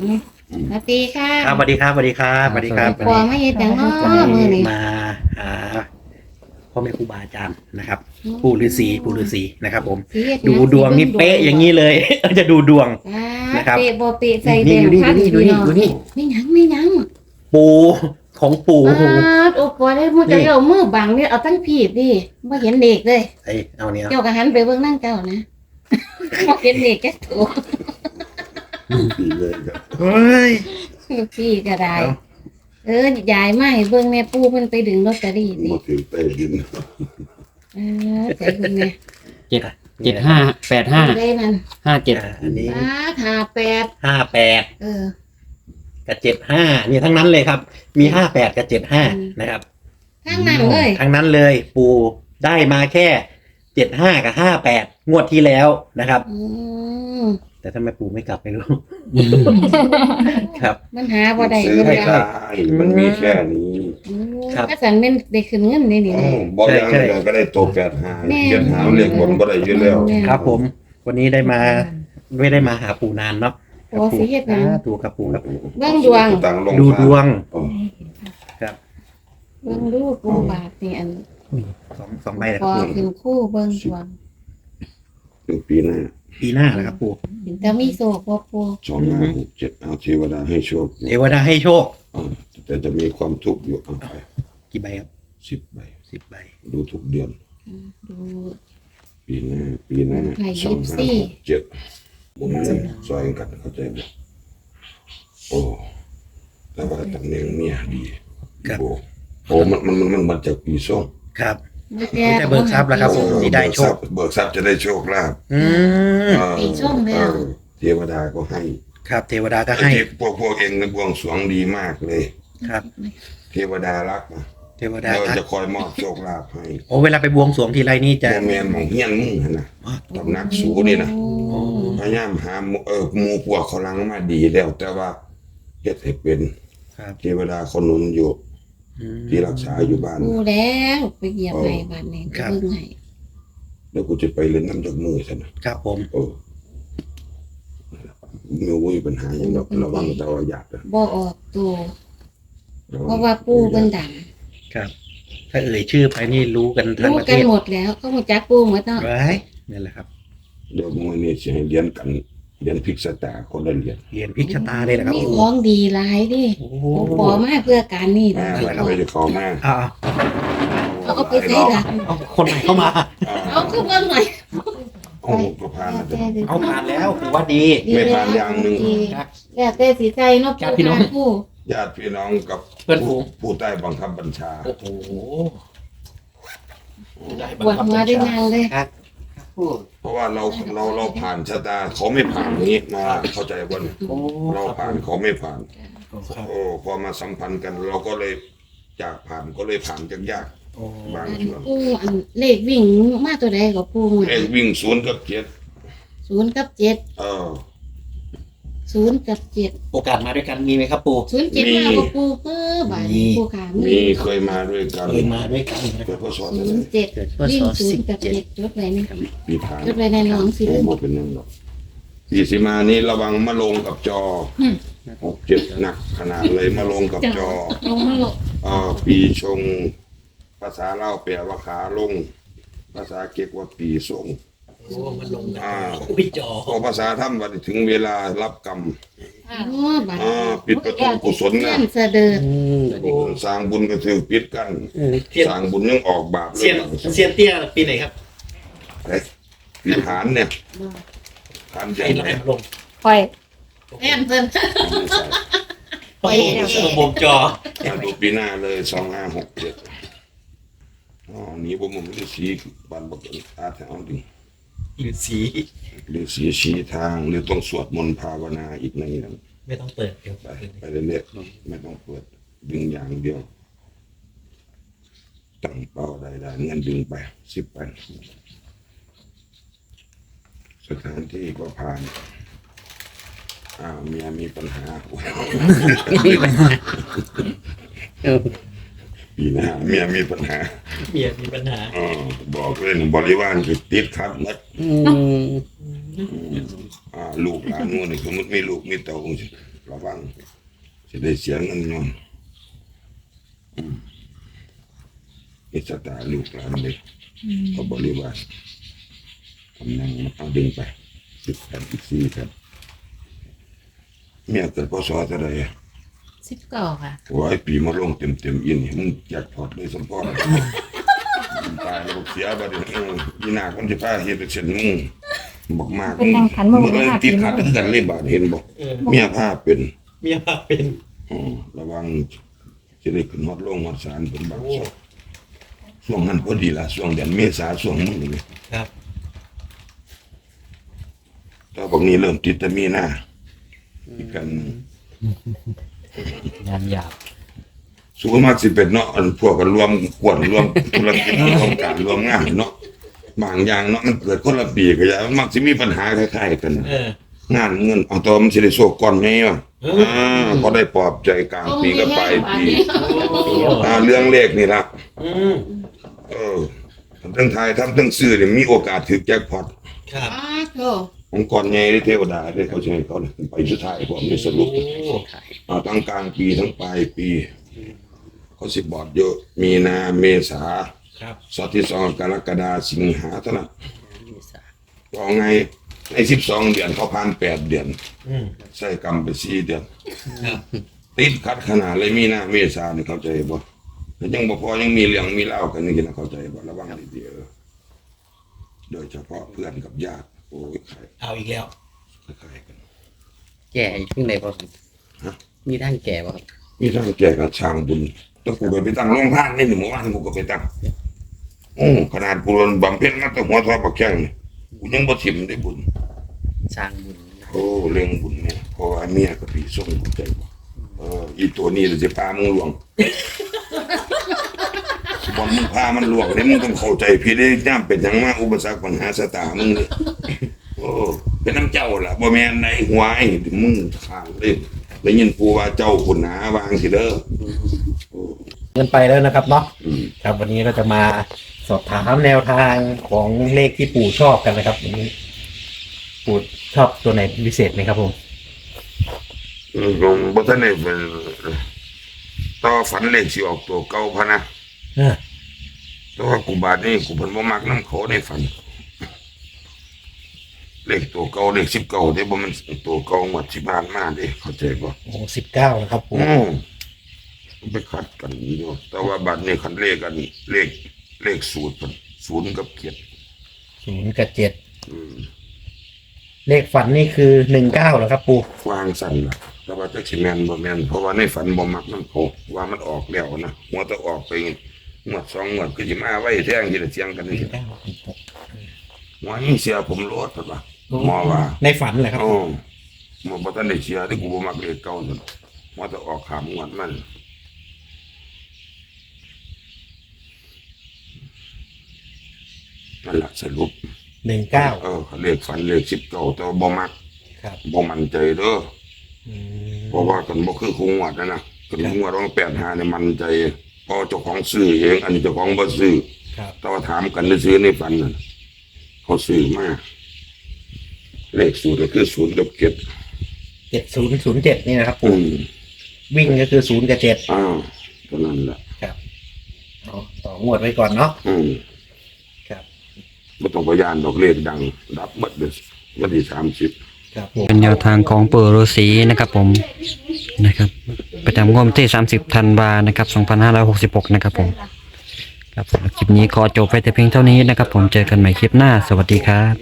อืมสวัสดีค่ะครับสวัสดีครับสวัสดีครับสวัสดีครับปอไม่เห็นอย่างน้อวันมือนี้นี่มาหาพ่อแม่ครูบาอาจารย์นะครับ ปู่ฤาษีปู่ฤาษีนะครับ ผมสิเฮ็หยังดูดวงนี่เป๊ะอย่างนี้เลย จะดูดวงอ่านะครับเปะบ่เปะใส่แดนี่งดูนี่พัดูนี่ดูนี่พี่ดูนี่องไม่หยังไม่หยังปู่ของปู่ปาดโอ้ปอได้พูดจะเอามือบังเนี่ยเอาตั้งผีดดิบ่เห็นเด็กเลยไอ้เอาเนี่ยเจ้าก็หันไปเบิ่งนั่งเจ้านะบ่เห็นเด็กแค่ตัว ปีเลยครับเฮ้ยพี่ก็ได้ เอา เออยายมาให้เบิ่งแม่ปู่เพิ่นไปดึงลอตเตอรี่สิมาถึงใต้ดินเออใจเบิ่งแม่เจ็ดเจ็ดห้าแปดห้าได้นั่นห้าเจ็ดอ่าอันนี้ปาดห้าแปดห้าแปดเออ กับเจ็ดห้าเนี่ยทั้งนั้นเลยครับ มีห้าแปดกับเจ็ดห้าอืม นะครับทั้งนั้นเลยทั้งนั้นเลยปู่ได้มาแค่เจ็ดห้ากับห้าแปดงวดที่แล้วนะครับ อืม แต่ทำไมปู่ไม่กลับไม่รู้ ครับ มันหาบ่ได้ซื้อเงินไม่แล้วได้มันมีแค่นี้ครับ ก็สันเป็นได้ขึ้นเงินนี่นี่ อ้าวบอลยังใช่ไงก็ได้ตัวแปดหาแม่ เจ็ดหาเรียกบนบ่ได้อยู่แล้ว ครับผม วันนี้ได้มาไม่ได้มาหาปู่นานเนาะโอ้สิเฮ็ดหยัง ถูกครับปู่ครับเบิ่งดวงต่างลงดูดวงอ๋อเบิ่งดูปูบาทนี่อันสองสองใบนะคพรับอปู่ขึ้นคู่เบิ่งดวง ถึงปีหน้าปีหน้านะครับ ปู่จะมีโศกบ่ปูสองห้าหกเจ็ดเอาเทวดาให้โชคเทวดาให้โชคอ่าแต่จะมีความทุกข์อยู่เอาไปกี่ใบครับสิบใบสิบใบดูทุกเดือนดู ปีหน้าปีหน้าไข่สองยิปซี่ห้าหกเจ็ดบุญเลยซอยกันเข้าใจไหมโอ้แต่ว่าตำแหน่งเมียดีครับโอ้โอ้มันมันมันมันมาจากปีส้มครับ ไม่ไม่ได้เบิกทรัพย์แล้วครับผม ที่ได้โชค เบิกทรัพย์จะได้โชคลาภอืมเออปีส้มแล้ว เออเทวดาก็ให้ครับเทวดาก็ให้ที่พวกพวกเองในบวงสรวงดีมากเลย ครับ เทวดารักนะเทวดาเรารักจะคอยมอบโชคลาภให้โอ้เวลาไปบวงสรวงทีไรนี่จะโมแมนหมองเฮียนมึงหั่นนะตำหนักสูนี่นะโอ้พยายามหาหมู่เออหมูพวกเขาลังมาดีแล้ว แต่ว่าเฮ็ดให้เป็น ครับ เทวดาคนหนุนอยู่อืม ที่รักษาอยู่บ้านดูแล้วไปเหยียบให้บาดนี้ครับเบิ่งให้แล้วกูจะไปเล่นน้ำจากมือซะนะครับผมเออไม่มีปัญหาอย่างดอกระวังแต่ว่าอยากนะบ่ออกตัวระเพวังราะว่าปูเพิ่นดังครับ ถ้าเอ่ยชื่อไปนี่รู้กันทั้งรู้ประเทกันศหมดแล้วเขารู้จักปูหมดเนาะไว้นี่แหละครับ เดี๋ยวมวยนี่จะให้เรียนกัน เรียนพิกษตาคนละเรียนเหรียญพลิกชะตาเลยนะครับมีโอ้ของดีหลายดิโอ้โอ้ปอมาเพื่อการนี่อ่านะเราไปจะขอมาอ่าเอาเอาไปใส่ละเอาคนไหนเข้ามาเอาขึ้นเบิ่งหน่อยโอ้ก็ผ่านแล้วจ้ะเอาผ่านแล้วถือว่าดีไม่ผ่านอย่างหนึ่ง ดีแล้วแต่สีใจเนาะครับพี่น้อง ผู้ญาติพี่น้องกับเพื่อนฝูงผู้ใต้บังคับบัญชา โอ้โหได้ปวดหัวได้นางเลย ครับ เพราะว่าเราเราเราผ่านชะตาเขาไม่ผ่านนี้มาเข้าใจว่าเนี่ยโอ้เราผ่านเขาไม่ผ่าน ครับโอ้พอมาสัมพันธ์กันเราก็เลยจากผ่านก็เลยผ่านยากโอ้ๆบางอันช่วงผู้อันเลขวิ่งมาตัวใดกับผู้มือเลขวิ่งศูนย์กับเจ็ดศูนย์กับเจ็ดเออ ศูนย์กับเจ็ดโอกาสมาด้วยกันมีไหมครับปู่ศูนย์เจ็ดมี มากับผู้เพิ่มบ่ายมีผู้ขามีเคยมาด้วยกันเคยมาด้วยกันนะคเกิรัดบพศศูเท่าไหนร่ย์เจ็ดเกิดพวิ่งศศูนสิบย์กับเจ็ดเจ็ดจดไว้นี่ปีผ่านจดไว้ในหนองสิโอ้โหเป็นนั่นหรอกปีสิมานี้ระวังมาลงกับจออหกเจ็ดหนักขนาดเลยมาลงกับจอลงมาโลกเอ่อปีชง ภาษาเล่าวแปลว่าขาลง ภาษาเก็กว่าปีสง โอ้มันลงกันอ่าวิจอพอภาษาถ้ำวันถึงเวลารับกรรม อ๋อบัดอ่าปิดประตูกุศลเลื่นะอนเสด็จโอ้สร้างบุญก็ถือปิดกันเซียนสร้างบุญยังออกบาปเลเซียยนเซียนเตี้ยปีไหนครับเฮ้ยปีฐานเนี่ยฐานใหใครญ่ไล่เนี่ยมาลงคอยแอนเพิ่นโอ้โหระบบจอมาดูปีหน้าเลยสองห้าหกเจ็ดอ๋อนี่ผมมันไม่ได้สีบันบอกอาแถวดิ หรือสีหรือสีชี้ทางหรือต้องสวดมนต์ภาวนาอีกในนั้นไม่ต้องเปิดเดี๋ยวไปไปเรื่อยๆไม่ต้องเปิด ดึงอย่างเดียวตั้งเป้าได้ได้เงินดึงไปสิบไปสถานที่ก็ผ่านอ้าวเมียมีปัญหาปีห น้าเมียมีปัญหาเมียมีปัญหาอ๋อบอกเลยบริวารคือติดขัดหมัดอืมอ่าลูกหลานนู่นนี่สมมติมีลูกมีเต่าระวังจะได้เสียเงินนอนอืมมีสตาร์ลูกหลานเด็กเขาบริวารกำลังมาเอาดึงไปสิบแผ่นอีกสี่แผ่นเมียเกิดพศเท่าไหรอะ สิบเก้าค่ะโอ้ยปีมาลงเต็มเต็มๆอินนี่มึงอยากพอดเลยสมพรตายแล้วบอกเสียบัดนี้เออยีหนาคนที่พาเฮ็ดเป็นเช่นมึงบอกมากเป็นดังขันบ่มึงบ่เอ้ยหาติดปีขัดบ่กันเลยบาดเห็นบอกเมียพาเป็นเมียเป็นอ๋อระวังจะได้ขึ้นฮอดโรงฮอดศาลเป็นบางช่วงช่วงนั้นพอดีละช่วงเดือนเมษาช่วงมึงนี่ครับตอนพวกนี้เริ่มติดแต่มีหน้าอีกกัน งานหยาบสูงมากสิเป็นเนาะอันพวกกันรวมกวนรวมธุรกิจรวมการรวมงานเนาะบางอย่างเนาะมันเกิดคนละปีก็อย่างมันมักสิมีปัญหาคล้ายๆกันเอองานเงินเอาตัวมันสิได้โชคก่อนไงวะอ่าพอได้ปลอบใจกลางปีก็ปลายปีอ่าเรื่องเลขนี่ละอืมเออทั้งไทยทำทั้งซื้อเนี่ยมีโอกาสถือแจ็คพอตครับอ้าโถ องค์กรใหญ่ได้เทวดาได้เขาใช้เขาเนี่ยไปสุดท้ายผมได้สรุปโอ้อ่าทั้งกลางปีทั้งปลายปี เขาสิบบอดเยอะมีนาเมษาครับสอดที่สองกรกฎาสิงหาเท่านั้นว่าไงในสิบสองเดือนเขาผ่านแปดเดือนอืมใส่กรรมไปสี่เดือนครับติดขัดขนาดเลยมีนาเมษาเนี่ยเข้าใจบ่แต่ยังบ่พอยังมีเรื่องมีเล่าวกันนี่นะเข้าใจบ่ระวังดีๆเออโดยเฉพาะเพื่อนกับญาติ โอ้ยใครเอาอีกแล้วใครกัน แก่อยู่ที่ไหนบ่ครับฮะ มีทางแก่บ่ครับมีทางแก่กับช่างบุญต้องกูไปตั้งโรงทานนี่หนึ่งเมื่อวานกูก็ไปตั้งโอ้ขนาดกูรนบำเพ็ญมาตั้งหัวทอปักแข้งนี่กูยังบ่ถิ่มได้บุญ สร้างบุญโอ้เรื่องบุญเนี่ยเพราะว่าเมียกับพี่ส่งกูใจบ่เอออีตัวนี้จะพามึงหลวง บอลมึงพามันหลวงเนี่ยมึงต้องเข้าใจพี่ได้ย่ำเป็นหยังมาอุปสรรคปัญหาสตามึงเลยโอ้เป็นน้ำเจ้าล่ะบ่แม่นในหัวไอ้มึงข้างเลยได้ยินปูว่าเจ้าคุณหาวางสิเด้อเงินไปแล้วนะครับเนาะอืมครับวันนี้เราจะมาสอบถามแนวทางของเลขที่ปู่ชอบกันนะครับวันนี้ ปู่ชอบตัวไหนพิเศษไหมครับผมอืมผมบ่ทันได้เป็นต่อฝันเลขสิออกตัวเก่าพะนะ เออแต่ว่ากูบาดนี่กูเพิ่นบ่มักน้ำเขาในฝัน เลขตัวเก่าเลขสิบเก้าเด้บ่มันตัวเก่าหมดที่บ้านมาเด้เข้าใจบ่โอ้สิบเก้านะครับปู่อืมมันไปขัดกันอยู่แต่ว่าบัดนี้คันเลขกันเลขเลขสูตรมันศูนย์กับเกียรติศูนย์กับเจ็ดอืมเลขฝันนี่คือหนึ่งเก้าเหรอครับปู่วางสั่นล่ะ แต่ว่าจักสิแม่นบ่แม่นเพราะว่าในฝันบ่มักน้ำเขาว่ามันออกแล้วนะหัวแตะออกไป งวดสองงวดคือสิมาไว้แท่งสิได้เสียงกันนี่เก้าหมอยิ่งเสียผมโลดเพิ่นว่าหมอว่าในฝันเหรอครับโอ้หมอบ่ทันได้เสียที่กูบ่มักเลขเก่าซั่นหมอแตะออกขามงวดมันนั่นล่ะสรุปหนึ่งเก้าเออเลขฝันเลข19แต่ว่าบ่มักครับบ่มั่นใจเด้ออืมเพราะว่ากันบ่คือคงวัดนะนะกันคงวัดว่าแปดหาเนี่ยมันใจเพอเจ้าของซื้อเอง อันนี้เจ้าของบ่ซื้อครับแต่ว่าถามกันได้ซื้อในฝันนั่นเขาซื้อมาเลขศูนย์ก็คือศูนย์กับเก็ดเจ็ดศูนย์ศูนย์เจ็ดนี่นะครับอืปู่มวิ่งก็คือศูนย์กับเจ็ดอ้าวเท่านั้นแหละครับเอาต่องวดไว้ก่อนเนาะอืมครับบ่ต้องพยานดอกเลขดัง ดับเบิดเด้อวันที่30ครับผม เป็นแนวทางของปู่ฤาษีนะครับผม นะครับประจำงวดวันที่ 30ธันวานะครับ2566 นะครับผมครับสำหรับคลิปนี้ขอจบไปแต่เพียงเท่านี้นะครับ ผมเจอกันใหม่คลิปหน้า สวัสดีครับ